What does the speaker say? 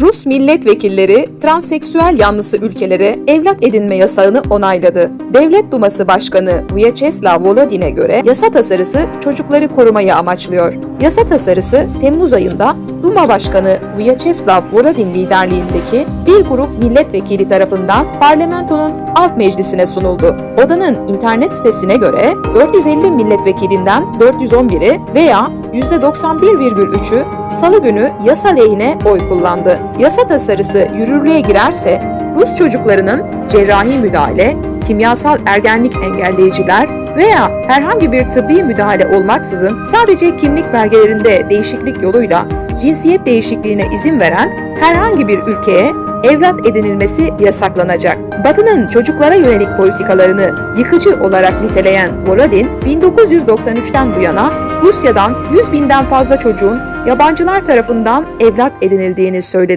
Rus milletvekilleri transseksüel yanlısı ülkelere evlat edinme yasağını onayladı. Devlet Duması Başkanı Vyacheslav Volodin'e göre yasa tasarısı çocukları korumayı amaçlıyor. Yasa tasarısı Temmuz ayında Duma Başkanı Vyacheslav Volodin liderliğindeki bir grup milletvekili tarafından parlamentonun alt meclisine sunuldu. Odanın internet sitesine göre 450 milletvekilinden 411'i veya %91,3'ü salı günü yasa lehine oy kullandı. Yasa tasarısı yürürlüğe girerse Rus çocuklarının cerrahi müdahale, kimyasal ergenlik engelleyiciler veya herhangi bir tıbbi müdahale olmaksızın sadece kimlik belgelerinde değişiklik yoluyla cinsiyet değişikliğine izin veren herhangi bir ülkeye evlat edinilmesi yasaklanacak. Batı'nın çocuklara yönelik politikalarını yıkıcı olarak niteleyen Volodin, 1993'ten bu yana Rusya'dan 100 binden fazla çocuğun yabancılar tarafından evlat edinildiğini söyledi.